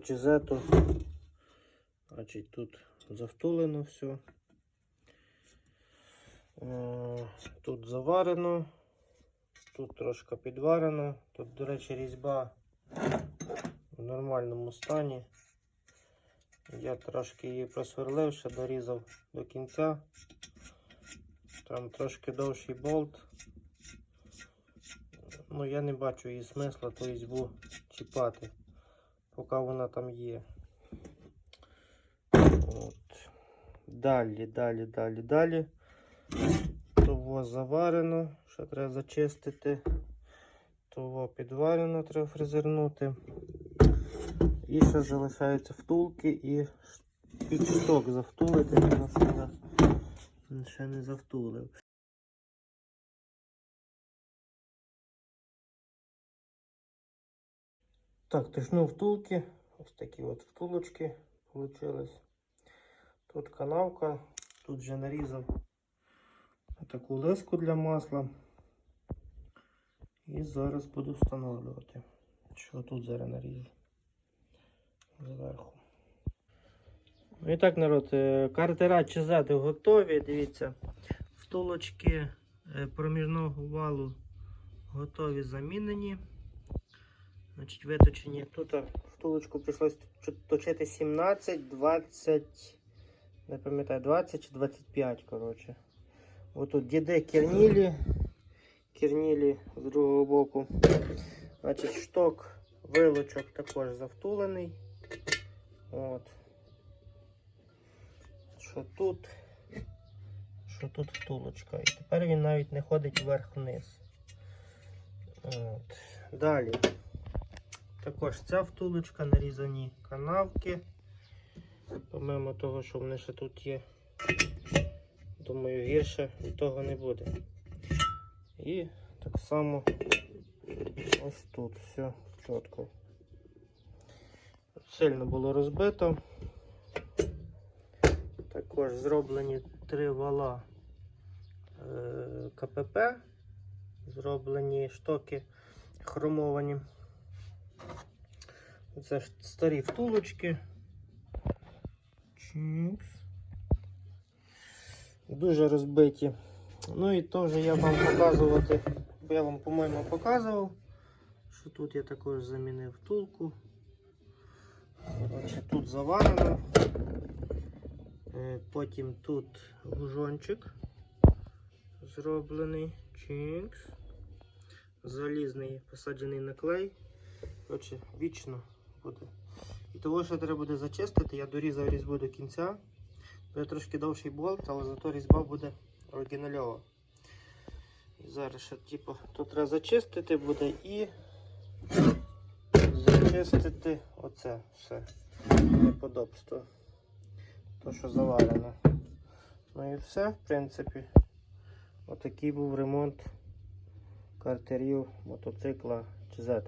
по чизету. Значить, тут завтулено все. Е, Тут заварено, тут трошки підварено. Тут, до речі, різьба в нормальному стані. Я трошки її просверлив, ще дорізав до кінця. Там трошки довший болт. Ну, я не бачу її смисла ту різьбу чіпати, поки вона там є. От. Далі, далі, далі, далі. Того заварено, ще треба зачистити. Того підварено, треба фрезернути. І ще залишаються втулки і підшток завтулити, ще не завтулив. Так, тишну втулки. Ось такі от втулочки получились. Тут канавка, тут вже нарізав таку лиску для масла. І зараз буду встановлювати. Що тут зараз нарізав зверху. Ну і так, народ, е, картера чизати готові. Дивіться, втулочки е, проміжного валу готові замінені. Значить, виточені. Тут втулочку прийшлось точити 17, 20, не пам'ятаю, 20 чи 25, коротше. Отут діди кернілі, кернілі з другого боку. Значить, шток вилочок також завтулений. От. Що тут? Що тут втулочка. І тепер він навіть не ходить вверх-вниз. Далі. Також ця втулочка, нарізані канавки. Помимо того, що вони ще тут є. Думаю, гірше від того не буде. І так само ось тут все чітко. Сильно було розбито. Також зроблені три вала е, КПП, зроблені штоки хромовані. Це ж старі втулочки. Чікс. Дуже розбиті. Ну і теж я вам показувати, я вам, по-моєму, показував, що тут я також замінив втулку. Коротше, тут заварено. Е, Потім тут лужончик зроблений. Чікс. Залізний посаджений на клей. Коротше, вічно буде. І того, що треба буде зачистити, я дорізав різьбу до кінця. Буде трошки довший болт, але зато різьба буде оригінальова. І зараз ще типу, тут треба зачистити буде і зачистити оце все неподобство. То, що заварено. Ну і все, в принципі. Отакий був ремонт картерів мотоцикла GZ.